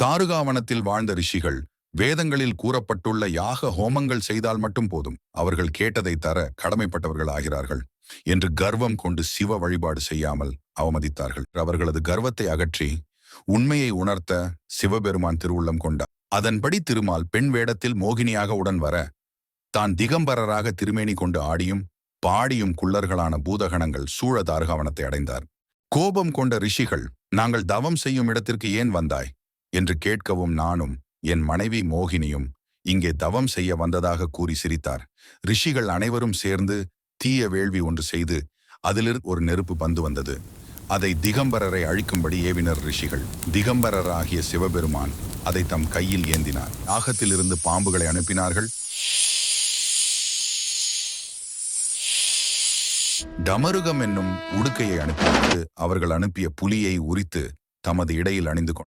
தாருகாவனத்தில் வாழ்ந்த ரிஷிகள் வேதங்களில் கூறப்பட்டுள்ள யாக ஹோமங்கள் செய்தால் மட்டும் போதும். அவர்கள் கேட்டதை தர கடமைப்பட்டவர்கள் ஆகிறார்கள் என்று கர்வம் கொண்டு சிவ வழிபாடு செய்யாமல் அவமதித்தார்கள். அவர்களது கர்வத்தை அகற்றி உண்மையை உணர்த்த சிவபெருமான் திருவுள்ளம் கொண்டார். அதன்படி திருமால் பெண் வேடத்தில் மோகினியாக உடன் வர தான் திகம்பரராக திருமேனி கொண்டு ஆடியும் பாடியும் குள்ளர்களான பூதகணங்கள் சூழ தாருகாவனத்தை அடைந்தார். கோபம் கொண்ட ரிஷிகள் நாங்கள் தவம் செய்யும் இடத்திற்கு ஏன் வந்தாய்? என்று கேட்கவும் நானும் என் மனைவி மோகினியும் இங்கே தவம் செய்ய வந்ததாக கூறி சிரித்தார். ரிஷிகள் அனைவரும் சேர்ந்து தீய வேள்வி ஒன்று செய்து அதிலிருந்து ஒரு நெருப்பு பந்து வந்தது. அதை திகம்பரரை அழிக்கும்படி ஏவினர் ரிஷிகள். திகம்பரராகிய சிவபெருமான் அதை தம் கையில் ஏந்தினார். ஆகத்திலிருந்து பாம்புகளை அனுப்பினார்கள். டமருகம் என்னும் உடுக்கையை அனுப்பிவிட்டு அவர்கள் அனுப்பிய புலியை உரித்து தமது இடையில் அணிந்து கொண்டார்